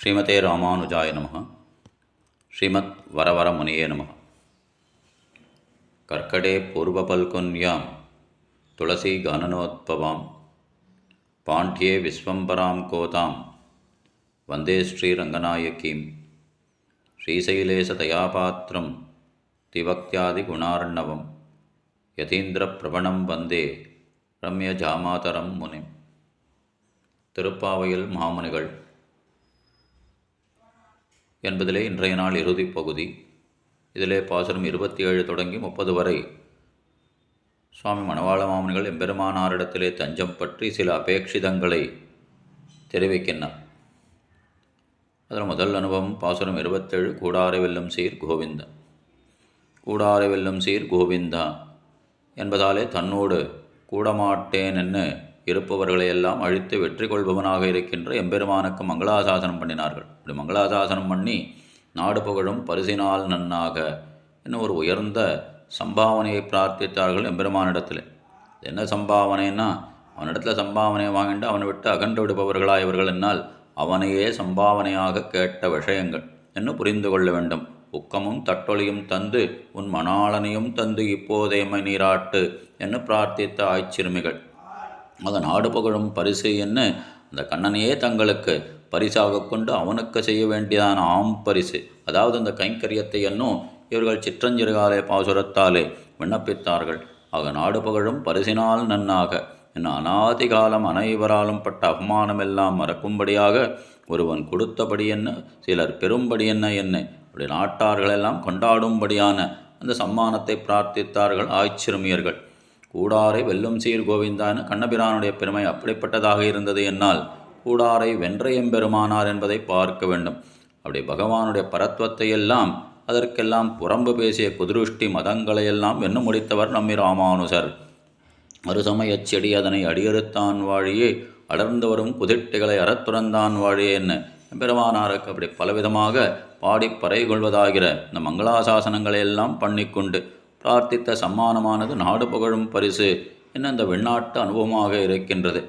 ஸ்ரீமதே ராமானுஜாய நமः ஸ்ரீமத் வரவரமுனியே நமः கர்க்கடே பூர்வபல்குன்யாம் துளசி கனனோத்பவாம் பாண்டியே விஸ்வம்பராம் கோதாம் வந்தே ஸ்ரீரங்கநாயகீம் ஸ்ரீசைலேசதயாபாத்திரம் திவக்தியாதிகுணார்ணவம் யதீந்திரப்பிரபணம் வந்தே ரம்ய ஜாமாதரம் முனிம் திருப்பாவையில் மாமுனிகள் என்பதிலே இன்றைய நாள் இறுதிப் பகுதி. இதிலே பாசுரம் இருபத்தி ஏழு தொடங்கி முப்பது வரை சுவாமி மணவாள மாமன்கள் எம்பெருமானாரிடத்திலே தஞ்சம் பற்றி சில அபேட்சிதங்களை தெரிவிக்கின்றார் அதில் முதல் அனுபவம் பாசுரம் இருபத்தேழு கூடாரை வெல்லும் சீர் கோவிந்தா கூடாரை வெல்லும் சீர் கோவிந்தா என்பதாலே தன்னோடு கூடமாட்டேன் என்று இருப்பவர்களையெல்லாம் அழித்து வெற்றி கொள்பவனாக இருக்கின்ற எம்பெருமானுக்கு மங்களாசாசனம் பண்ணினார்கள். இப்படி மங்களாசாசனம் பண்ணி நாடு புகழும் பரிசினால் நன்னாக என்ன ஒரு உயர்ந்த சம்பாவனையை பிரார்த்தித்தார்கள் எம்பெருமானிடத்தில். என்ன சம்பாவனைன்னா அவனிடத்தில் சம்பாவனையை வாங்கிட்டு அவனை விட்டு அகன்று விடுபவர்களா இவர்கள் என்னால் அவனையே சம்பாவனையாக கேட்ட விஷயங்கள் என்று புரிந்து கொள்ள வேண்டும். உக்கமும் தட்டொலியும் தந்து உன் மணாளனையும் தந்து இப்போதையமை நீராட்டு என்று பிரார்த்தித்த ஆய்ச்சிறுமிகள். அதன் நாடு புகழும் பரிசு என்ன? அந்த கண்ணனையே தங்களுக்கு பரிசாக கொண்டு அவனுக்கு செய்ய வேண்டியதான ஆம் பரிசு. அதாவது அந்த கைங்கரியத்தை என்னும் இவர்கள் சிற்றஞ்சிறுகாலே பாசுரத்தாலே விண்ணப்பித்தார்கள். ஆக நாடு புகழும் பரிசினால் நன்னாக. என் அனாதி காலம் அனைவராலும் பட்ட அவமானமெல்லாம் மறக்கும்படியாக ஒருவன் கொடுத்தபடி என்ன? சிலர் பெரும்படி என்ன? என்ன? அப்படி நாட்டார்களெல்லாம் கொண்டாடும்படியான அந்த சம்மானத்தை பிரார்த்தித்தார்கள் ஆய்ச்சிறுமியர்கள். கூடாரை வெல்லும் சீர் கோவிந்தான கண்ணபிரானுடைய பெருமை அப்படிப்பட்டதாக இருந்தது என்னால். கூடாரை வென்ற எம்பெருமானார் என்பதை பார்க்க வேண்டும். அப்படி பகவானுடைய பரத்துவத்தை எல்லாம் அதற்கெல்லாம் புறம்பு பேசிய குதிருஷ்டி மதங்களையெல்லாம் வென்று முடித்தவர் நம்மி ராமானுசர். மறுசமயச் செடி அதனை அடியறுத்தான் வாழியே அடர்ந்து வரும் குதிர்ட்டிகளை அறத்துறந்தான் வாழியே என்ன? பெருமானாருக்கு அப்படி பலவிதமாக பாடி பறை கொள்வதாகிற இந்த மங்களாசாசனங்களை எல்லாம் பண்ணிக்கொண்டு பிரார்த்தித்த சம்மானமானது நாடு புகழும் பரிசு என்ன அந்த வெண்ணாட்டு அனுபவமாக இருக்கின்றது.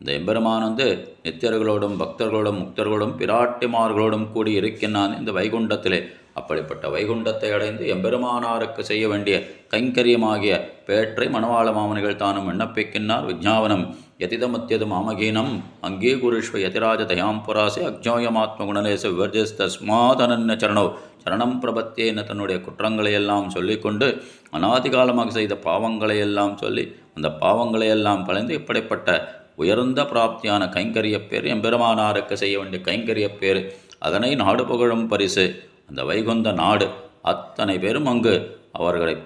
இந்த எம்பெருமானந்து நித்தியர்களோடும் பக்தர்களோடும் முக்தர்களோடும் பிராட்டிமார்களோடும் கூடி இருக்கின்றான் இந்த வைகுண்டத்திலே. அப்படிப்பட்ட வைகுண்டத்தை அடைந்து எம்பெருமானாருக்கு செய்ய வேண்டிய கைங்கரியமாகிய பேற்றை மணவாள மாமனிகள் தானும் விண்ணப்பிக்கின்றார். விஜாவனம் எதிதமத்தியதும் மாமகீனம் அங்கீகுருஷ்வ யதிராஜ தயாம் புராசே அக்ஞோயமாத்மகுணலேச விவர்ஜஸ்தஸ்மாதனன்ய சரணோ சரணம் பிரபத்தே என தன்னுடைய குற்றங்களையெல்லாம் சொல்லிக்கொண்டு சொல்லிக்கொண்டு அனாதிகாலமாக செய்த பாவங்களை எல்லாம் சொல்லி அந்த பாவங்களை எல்லாம் கலைந்து இப்படிப்பட்ட உயர்ந்த பிராப்தியான கைங்கரிய பேர் எம்பெருமானாருக்கு செய்ய வேண்டிய கைங்கரிய பேர் அதனை நாடு புகழும் பரிசு அந்த வைகுந்த நாடு. அத்தனை பேரும் அங்கு அவர்களை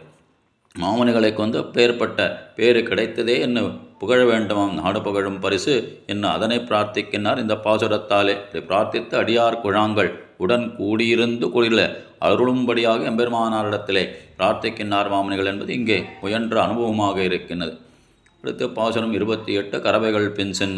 மாமனிகளை கொண்டு பேர்பட்ட பேரு கிடைத்ததே என்ன புகழ வேண்டுமாம். நாடு புகழும் பரிசு என்ன அதனை பிரார்த்திக்கின்றார் இந்த பாசுரத்தாலே. இப்படி பிரார்த்தித்து அடியார் குழாங்கள் உடன் கூடியிருந்து குளிர அருளும்படியாக எம்பெருமானாரிடத்திலே பிரார்த்திக்கின்றார் மாமனிகள் என்பது இங்கே முயன்ற அனுபவமாக இருக்கின்றது. அடுத்து பாசுரம் இருபத்தி எட்டு கறவைகள் பின்சென்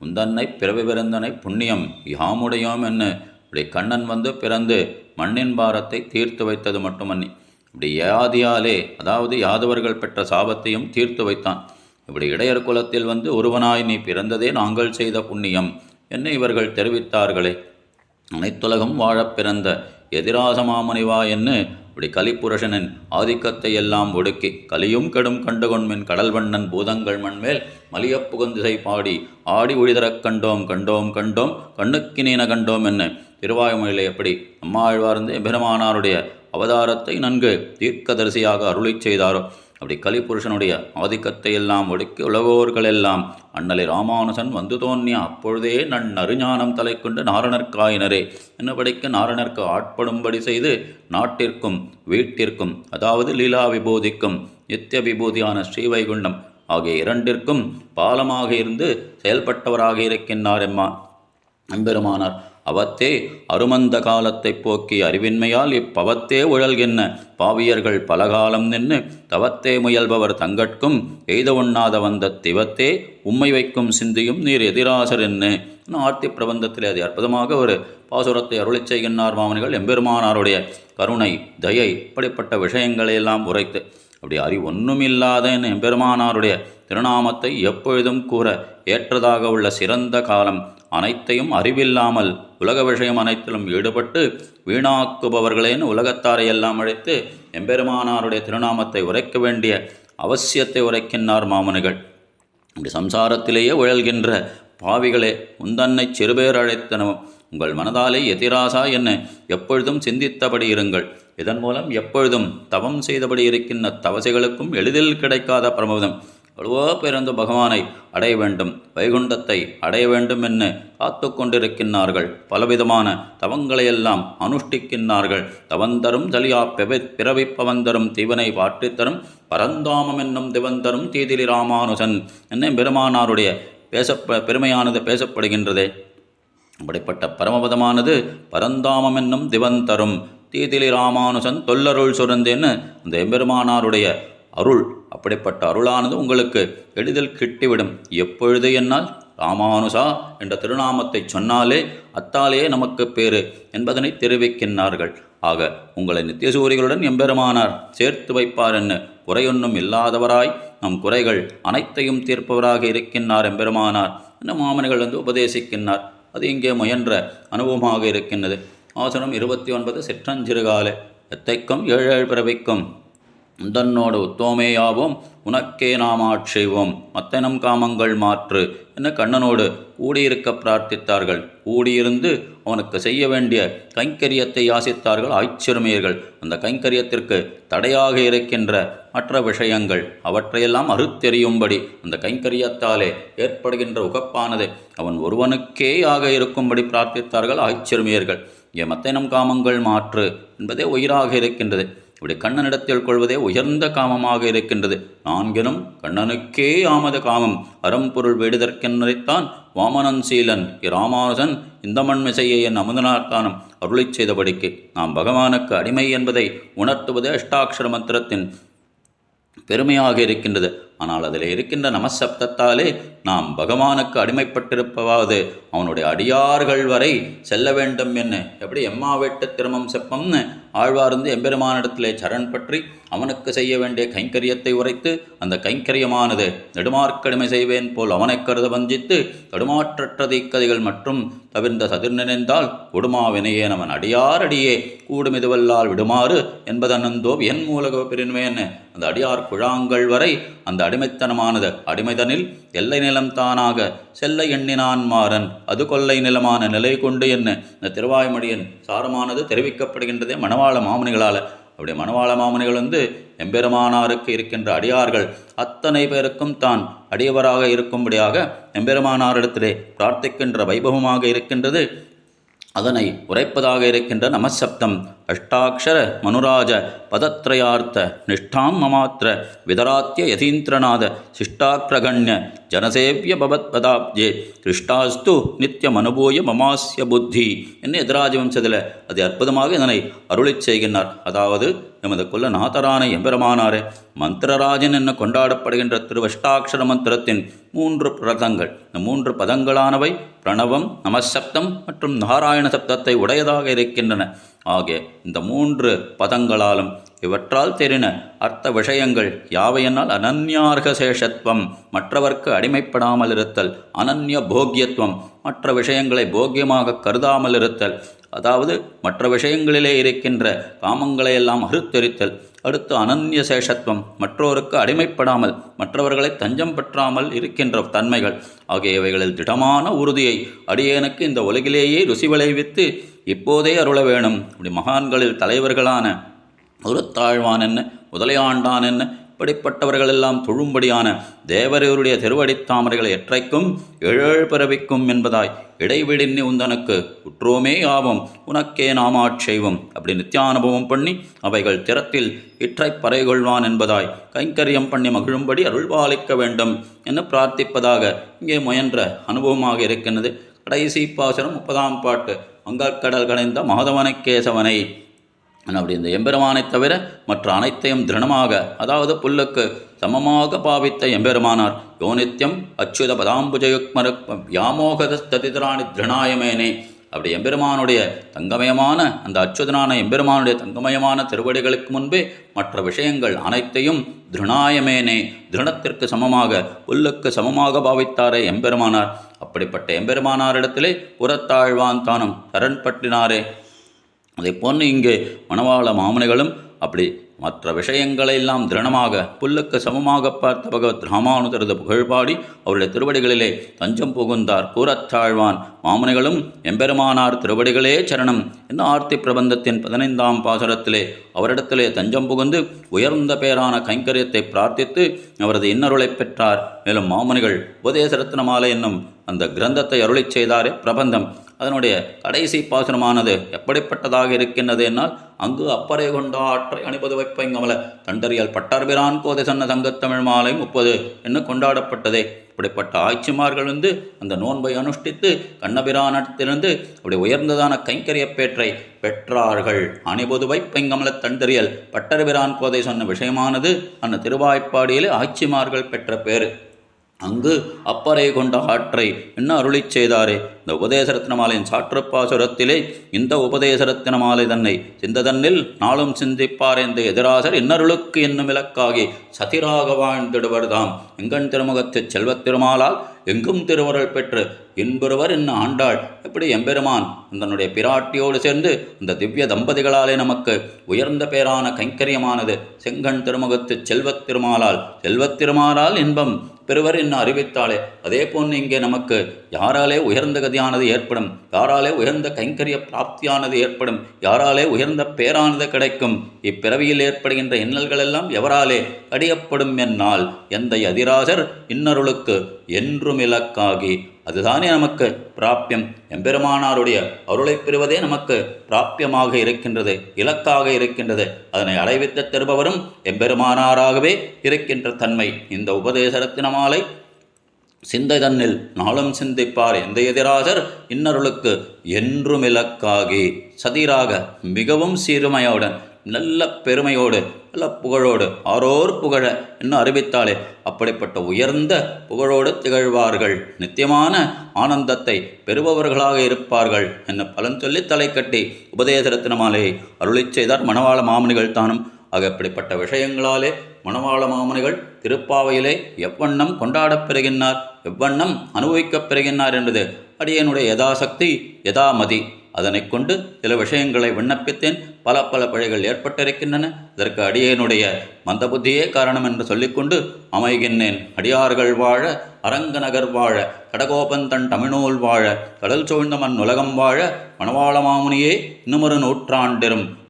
உந்தன்னை பிறவி பிறந்தனை புண்ணியம் யாமுடையோம் என்ன இப்படி கண்ணன் வந்து பிறந்து மண்ணின் பாரத்தை தீர்த்து வைத்தது மட்டுமன்னி. இப்படி யாதியாலே அதாவது யாதவர்கள் பெற்ற சாபத்தையும் தீர்த்து வைத்தான். இப்படி இடையர் குலத்தில் வந்து ஒருவனாய் நீ பிறந்ததே நாங்கள் செய்த புண்ணியம் என்ன இவர்கள் தெரிவித்தார்களே. அனைத்துலகம் வாழப் பிறந்த எதிராசமாமணிவா என்று இப்படி கலிப்புருஷனின் ஆதிக்கத்தை எல்லாம் ஒடுக்கி கலியும் கெடும் கண்டுகொண்மின் கடல்வண்ணன் பூதங்கள் மண்மேல் மலியப் புகுந்திசை பாடி ஆடி ஒழிதரக் கண்டோம் கண்டோம் கண்டோம் கண்ணுக்கினீன கண்டோம் என்ன திருவாயுமொழியில் எப்படி அம்மாழ்வார்ந்து பெருமானாருடைய அவதாரத்தை நன்கு தீர்க்கதரிசியாக அருளிச் செய்தாரோ அப்படி கலிபுருஷனுடைய ஆதிக்கத்தை எல்லாம் ஒடுக்கி உலகோர்கள் எல்லாம் அண்ணலை ராமானுசன் வந்து தோன்றிய அப்பொழுதே நன் நறுஞானம் தலை கொண்டு நாரணர்காயினரே என்னபடிக்கு நாரணர்க்கு ஆட்படும்படி செய்து நாட்டிற்கும் வீட்டிற்கும் அதாவது லீலா விபூதிக்கும் நித்திய விபூதியான ஸ்ரீவைகுண்டம் ஆகிய இரண்டிற்கும் பாலமாக இருந்து செயல்பட்டவராக இருக்கின்றார் எம்மா. எம்பெருமானார். அவத்தே அருமந்த காலத்தைப் போக்கி அறிவின்மையால் இப்பவத்தே உழல்கின்ற பாவியர்கள் பலகாலம் நின்று தவத்தே முயல்பவர் தங்கட்கும் எய்த உண்ணாத வந்த திவத்தே உம்மை வைக்கும் சிந்தியும் நீர் எதிராசர் என்ன ஆர்த்தி பிரபந்தத்தில் அது அற்புதமாக ஒரு பாசுரத்தை அருளை செய்கின்றார் மாமனிகள். எம்பெருமானாருடைய கருணை தயை இப்படிப்பட்ட விஷயங்களையெல்லாம் உரைத்து அப்படி அறிவு ஒன்றுமில்லாத எம்பெருமானாருடைய திருநாமத்தை எப்பொழுதும் கூற ஏற்றதாக உள்ள சிறந்த காலம் அனைத்தையும் அறிவில்லாமல் உலக விஷயம் அனைத்திலும் ஈடுபட்டு வீணாக்குபவர்களேன்னு உலகத்தாரை எல்லாம் அழைத்து எம்பெருமானாருடைய திருநாமத்தை உரைக்க வேண்டிய அவசியத்தை உரைக்கின்றார் மாமனிகள். இப்படி சம்சாரத்திலேயே உழல்கின்ற பாவிகளே உந்தன்னை சிறுபேர் அழைத்தனவும் உங்கள் மனதாலே எதிராசா என்ன எப்பொழுதும் சிந்தித்தபடி இருங்கள். இதன் மூலம் எப்பொழுதும் தவம் செய்தபடி இருக்கின்ற தவசைகளுக்கும் எளிதில் கிடைக்காத பிரமோதம். எவ்வளவோ பிறந்து பகவானை அடைய வேண்டும். வைகுண்டத்தை அடைய வேண்டும் என்று காத்து கொண்டிருக்கின்றார்கள் பலவிதமான தவங்களையெல்லாம் அனுஷ்டிக்கின்றார்கள். தவந்தரும் ஜலியா பெவை பிறவிப்பவந்தரும் தீவனை பாட்டித்தரும் பரந்தாமம் என்னும் திவந்தரும் தீதிலி ராமானுசன் என்ன பெருமானாருடைய பேசப்ப பெருமையானது பேசப்படுகின்றதே. அப்படிப்பட்ட பரமபதமானது பரந்தாமம் என்னும் திவந்தரும் தீதிலி ராமானுசன் தொல்லருள் சுரந்தேன்னு அந்த எம்பெருமானாருடைய அருள் அப்படிப்பட்ட அருளானது உங்களுக்கு எளிதில் கிட்டிவிடும். எப்பொழுது என்னால்? ராமானுசா என்ற திருநாமத்தை சொன்னாலே அத்தாலே நமக்கு பேரு என்பதனை தெரிவிக்கின்றார்கள். ஆக உங்களை நித்தியசூரிகளுடன் எம்பெருமானார் சேர்த்து வைப்பார் என்ன குறையொன்றும் இல்லாதவராய் நம் குறைகள் அனைத்தையும் தீர்ப்பவராக இருக்கின்றார் எம்பெருமானார் என்ன மாமனிகள் வந்து உபதேசிக்கின்றார். அது இங்கே முயன்ற அனுபவமாக இருக்கின்றது. ஆசனம் இருபத்தி ஒன்பது சிற்றஞ்சிறுகாலே எத்தைக்கும் ஏழேழ் பிறவிக்கும் உந்தன்னோடு உத்தோமேயாவோம் உனக்கே நாம் ஆட்செய்வோம் மத்தனம் காமங்கள் மாற்று என கண்ணனோடு கூடியிருக்க பிரார்த்தித்தார்கள். கூடியிருந்து அவனுக்கு செய்ய வேண்டிய கைங்கரியத்தை யாசித்தார்கள் ஆய்ச்சிறுமியர்கள். அந்த கைங்கரியத்திற்கு தடையாக இருக்கின்ற மற்ற விஷயங்கள் அவற்றையெல்லாம் அறுத்தெறியும்படி அந்த கைங்கரியத்தாலே ஏற்படுகின்ற உகப்பானது அவன் ஒருவனுக்கேயாக இருக்கும்படி பிரார்த்தித்தார்கள் ஆய்ச்சிறுமியர்கள். இங்கே மத்தனம் காமங்கள் மாற்று என்பதே உயிராக இருக்கின்றது. இப்படி கண்ணனிடத்தில் கொள்வதே உயர்ந்த காமமாக இருக்கின்றது. நான்கினும் கண்ணனுக்கே ஆமத காமம். அறம்பொருள் வேடுதற்கென்றைத்தான் வாமனன் சீலன். இராமானுசன் இந்த மண்மிசையை என் அமுதனார்த்தானம் அருளை செய்தபடிக்கு நாம் பகவானுக்கு அடிமை என்பதை உணர்த்துவது அஷ்டாட்சர மந்திரத்தின் பெருமையாக இருக்கின்றது. ஆனால் அதில் இருக்கின்ற நமசப்தத்தாலே நாம் பகவானுக்கு அடிமைப்பட்டிருப்பவாது அவனுடைய அடியார்கள் வரை செல்ல வேண்டும் என்ன? எப்படி எம்மா வெட்டு திருமம் செப்பம்னு ஆழ்வார்ந்து எம்பெருமானிடத்திலே சரண் பற்றி அவனுக்கு செய்ய வேண்டிய கைங்கரியத்தை உரைத்து அந்த கைங்கரியமானது நெடுமார்க்கடிமை செய்வேன் போல் அவனை கருத வஞ்சித்து தடுமாற்றற்ற தீக்கதைகள் மற்றும் தவிர்ந்த சதிர் நினைந்தால் கொடுமாவினையே அவன் அடியார் அடியே கூடுமிதுவல்லால் விடுமாறு என்பதனந்தோ என் மூலக பெருமையன்னு அந்த அடியார் குழாங்கள் வரை அந்த அடிமைத்தனமானது. அடிமைதனில் எல்லை நிலம் தானாக செல்ல எண்ணினான் மாறன். அது கொல்லை நிலமான நிலை கொண்டு என்ன? இந்த திருவாய்மொழியின் சாரமானது தெரிவிக்கப்படுகின்றதே மணவாள மாமனிகளால். அப்படி மணவாள மாமுனிகள் வந்து எம்பெருமானாருக்கு இருக்கின்ற அடியார்கள். அத்தனை பேருக்கும் தான் அடியவராக இருக்கும்படியாக எம்பெருமானாரிடத்திலே பிரார்த்திக்கின்ற வைபவமாக இருக்கின்றது. அதனை உரைப்பதாக இருக்கின்ற நமசப்தம். அஷ்டாட்சர மனுராஜ பதத்ரயார்த்த நிஷ்டாம் மமாத்திர விதராத்திய யதீந்திரநாத சிஷ்டாக்கிரகண்ய ஜனசேவிய பவத்பதாப்ஜே கிருஷ்டாஸ்து நித்தியம் அனுபூய மமாஸ்ய புத்தி என்ன எதிராஜ வம்சத்தில் அது அற்புதமாக இதனை அருளிச் செய்கின்றார் அதாவது எமது கொல்ல நாதரான எம்பெருமானாரே மந்திரராஜன் என்ன கொண்டாடப்படுகின்ற திருவஷ்டாட்சர மந்திரத்தின் மூன்று பிரதங்கள் இந்த மூன்று பதங்களானவை பிரணவம் நமசப்தம் மற்றும் நாராயண சப்தத்தை உடையதாக இருக்கின்றன ஆகிய இந்த மூன்று பதங்களாலும் இவற்றால் தெரின அர்த்த விஷயங்கள் யாவையென்னால் அனன்யார்க சேஷத்துவம் மற்றவர்க்கு அடிமைப்படாமல் இருத்தல் அனன்ய போக்கியத்துவம் மற்ற விஷயங்களை போக்கியமாக கருதாமல் இருத்தல் அதாவது மற்ற விஷயங்களிலே இருக்கின்ற காமங்களையெல்லாம் அறுத்தெரித்தல் அடுத்து அனன்ய சேஷத்துவம் மற்றோருக்கு அடிமைப்படாமல் மற்றவர்களை தஞ்சம் பெற்றாமல் இருக்கின்ற தன்மைகள். ஆகியவைகளில் திடமான உறுதியை அடியேனுக்கு இந்த உலகிலேயே ருசி விளைவித்து இப்போதே அருள வேணும். இப்படி மகான்களில் தலைவர்களான உருத்தாழ்வான் என்ன முதலையாண்டான் என்ன அப்படிப்பட்டவர்கள் எல்லாம் தொழும்படியான தேவரையருடைய திருவடித்தாமரைகளை எற்றைக்கும் எழல் பிறவிக்கும் என்பதாய் இடைவிடின்னி உந்தனுக்கு உற்றோமே ஆவோம் உனக்கே நாமாட்செய்வோம் அப்படி நித்தியானுபவம் பண்ணி அவைகள் திறத்தில் இற்றை பறைகொள்வான் என்பதாய் கைங்கரியம் பண்ணி மகிழும்படி அருள்பாலிக்க வேண்டும் என பிரார்த்திப்பதாக இங்கே முயன்ற அனுபவமாக இருக்கின்றது. கடைசி பாசனம் முப்பதாம் பாட்டு அங்கக்கடல் கடைந்த மாதவனை கேசவனை அப்படி இந்த எம்பெருமானைத் தவிர மற்ற அனைத்தையும் திருணமாக அதாவது புல்லுக்கு சமமாக பாவித்த எம்பெருமானார் யோனித்யம் அச்சுத பதாம்புஜயுக்மர வியாமோகதஸ்ததிராணி திருணாயமேனே அப்படி எம்பெருமானுடைய தங்கமயமான அந்த அச்சுதனான எம்பெருமானுடைய தங்கமயமான திருவடிகளுக்கு முன்பே மற்ற விஷயங்கள் அனைத்தையும் திருணாயமேனே திருணத்திற்கு சமமாக புல்லுக்கு சமமாக பாவித்தாரே எம்பெருமானார். அப்படிப்பட்ட எம்பெருமானாரிடத்திலே புறத்தாழ்வான் தானும் சரண் பற்றினாரே. அதை போன்று இங்கே மணவாள மாமனிகளும் அப்படி மற்ற விஷயங்களையெல்லாம் திருணமாக புல்லுக்கு சமமாக பார்த்த பகவத் ராமானுதரது புகழ்பாடி அவருடைய திருவடிகளிலே தஞ்சம் புகுந்தார். கூறத்தாழ்வான் மாமனிகளும் எம்பெருமானார் திருவடிகளே சரணம் என்ன ஆர்த்தி பிரபந்தத்தின் பதினைந்தாம் பாசுரத்திலே அவரிடத்திலே தஞ்சம் புகுந்து உயர்ந்த பேரான கைங்கரியத்தை பிரார்த்தித்து அவரது இன்னருளைப் பெற்றார். மேலும் மாமனிகள் உபதேசரத்ன மாலை என்னும் அந்த கிரந்தத்தை அருளிச் செய்தாரே பிரபந்தம். அதனுடைய கடைசி பாசுரமானது எப்படிப்பட்டதாக இருக்கின்றது என்னால் அங்கு அப்பறை கொண்ட ஆற்றை அணிபது வைப்பைங்கமல தண்டறியல் பட்டார்பிரான் கோதை சொன்ன சங்கத்தமிழ் மாலை முப்பது என்று கொண்டாடப்பட்டதே. இப்படிப்பட்ட ஆட்சிமார்கள் வந்து அந்த நோன்பை அனுஷ்டித்து கண்ணபிரானத்திலிருந்து அப்படி உயர்ந்ததான கைங்கரியப்பேற்றை பெற்றார்கள். அணிபொது வைப்பைங்கமல தண்டறியல் பட்டர்பிரான் கோதை சொன்ன விஷயமானது அந்த திருவாய்ப்பாடியிலே ஆட்சிமார்கள் பெற்ற பேரு அங்கு அப்பறை கொண்ட ஆற்றை என்ன அருளிச் செய்தாரே? இந்த உபதேசரத்ன மாலையின் சாற்றுப்பாசுரத்திலே இந்த உபதேசரத்ன மாலை தன்னை சிந்ததன்னில் நாளும் சிந்திப்பார் என்ற எதிராசர் இன்னருளுக்கு என்னும் இலக்காகி சதிராக வாழ்ந்திடுவர்தாம். எங்கண் திருமுகத்துச் செல்வத் திருமாலால் எங்கும் திருவருள் பெற்று இன்புறுவர் என்ன ஆண்டாள்? எப்படி எம்பெருமான் தன்னுடைய பிராட்டியோடு சேர்ந்து இந்த திவ்ய தம்பதிகளாலே நமக்கு உயர்ந்த பேரான கைங்கரியமானது செங்கண் திருமுகத்து செல்வத் திருமாலால் செல்வத் திருமாலால் இன்பம் பெறுவர் என்ன அறிவித்தாளே அதே போன்று இங்கே நமக்கு யாராலே உயர்ந்த கதியானது ஏற்படும் யாராலே உயர்ந்த கைங்கரிய பிராப்தியானது ஏற்படும் யாராலே உயர்ந்த பேரானது கிடைக்கும். இப்பிறவியில் ஏற்படுகின்ற இன்னல்கள் எல்லாம் எவராலே அடியப்படும் என்னால் எந்த எதிராசர் இன்னருளுக்கு என்றும் இலக்காகி அதுதானே நமக்கு பிராப்பியம் எம்பெருமானாருடைய அருளைப் பெறுவதே நமக்கு பிராப்பியமாக இருக்கின்றது இலக்காக இருக்கின்றது. அதனை அடைவித்து தருபவரும் எம்பெருமானாராகவே இருக்கின்ற தன்மை. இந்த உபதேசரத்தினமாலை சிந்தை தன்னில் நாளும் சிந்திப்பார் எந்த எதிராசர் இன்னருளுக்கு என்றும் இலக்காகி சதிராக மிகவும் சீருமையுடன் நல்ல பெருமையோடு நல்ல புகழோடு ஆரோர் புகழ என்ன அறிவித்தாலே அப்படிப்பட்ட உயர்ந்த புகழோடு திகழ்வார்கள். நித்தியமான ஆனந்தத்தை பெறுபவர்களாக இருப்பார்கள் என்ன பலன் சொல்லி தலை கட்டி உபதேசரத்தினமாலே அருளி செய்தார் மணவாள மாமனிகள் தானும். ஆக இப்படிப்பட்ட விஷயங்களாலே மணவாள மாமனிகள் திருப்பாவையிலே எவ்வண்ணம் கொண்டாடப் பெறுகின்றார் எவ்வண்ணம் அனுபவிக்கப் பெறுகின்றார் என்பது அடியனுடைய யதாசக்தி யதாமதி. அதனைக் கொண்டு சில விஷயங்களை விண்ணப்பித்தேன். பல பல பிழைகள் ஏற்பட்டிருக்கின்றன. இதற்கு அடியேனுடைய மந்தபுத்தியே காரணம் என்று சொல்லிக்கொண்டு அமைகின்றேன். அடியார்கள் வாழ அரங்கநகர் வாழ கடகோபன் தன் தமிழ்நூல் வாழ கடல் சூழ்ந்த மண் உலகம் வாழ மணவாள மாமுனியே இன்னுமொரு நூற்றாண்டிரும்.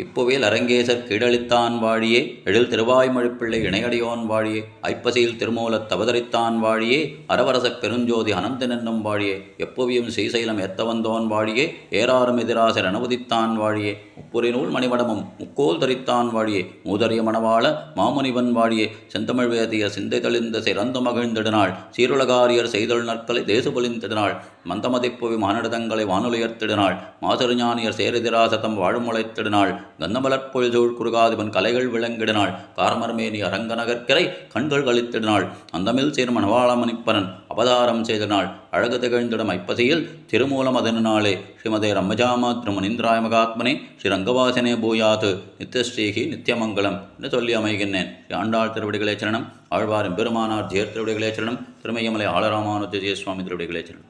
இப்புவியல் அரங்கேசர் கீழளித்தான் வாழியே எழில் திருவாய்மொழிப்பிள்ளை இணையடியோன் வாழியே ஐப்பசியில் திருமூலத் தவதரித்தான் வாழியே அரவரசப் பெருஞ்சோதி அனந்தனென்னும் வாழியே எப்போவியும் ஸ்ரீசைலம் எத்த வந்தோன் வாழியே ஏராறும் எதிராசர் அனுமதித்தான் வாழியே முப்புரி நூல் மணிமடமும் முக்கோல் தரித்தான் வாழியே மூதரிய மணவாள மாமுனிவன் வாழியே செந்தமிழ் வேதிய சிந்தை தெளிந்த சிறந்து மகிழ்ந்திடனாள் சீருலகாரியர் செய்தல் நற்களை தேசுபொலிந்திடனாள் மந்தமதிப்புவி மானிடதங்களை வானுலையர்த்திடுநாள் மாசருஞானியர் சேரதிராசதம் வாழுமுளைத்திடுநாள் கந்தமலற்பொழில் சூழ் குறுகாதிபன் கலைகள் விளங்கிடுநாள் காரமர்மேனி அரங்கநகர்க்கரை கண்கள் கழித்திடுநாள் அந்தமில் சேரும் மணவாளமணிப்பரன் அவதாரம் செய்தனாள். அழகு திகழ்ந்திடம் ஐப்பசியில் திருமூலம் அதனாலே நாளே ஸ்ரீமதே ரம்மஜாமா திருமணிந்திராய மகாத்மனே ஸ்ரீ ரங்கவாசனே பூயாது நித்தியஸ்ரீகி நித்தியமங்கலம் என்று சொல்லி அமைகின்றேன். ஸ்ரீ ஆண்டாள் திருவடிகளே சரணம். ஆழ்வாரின் பெருமானார் ஜெயர் திருவடிகளே சரணம். திருமயமலை ஆளராமானுஜ சுவாமி திருவடிகளே சரணம்.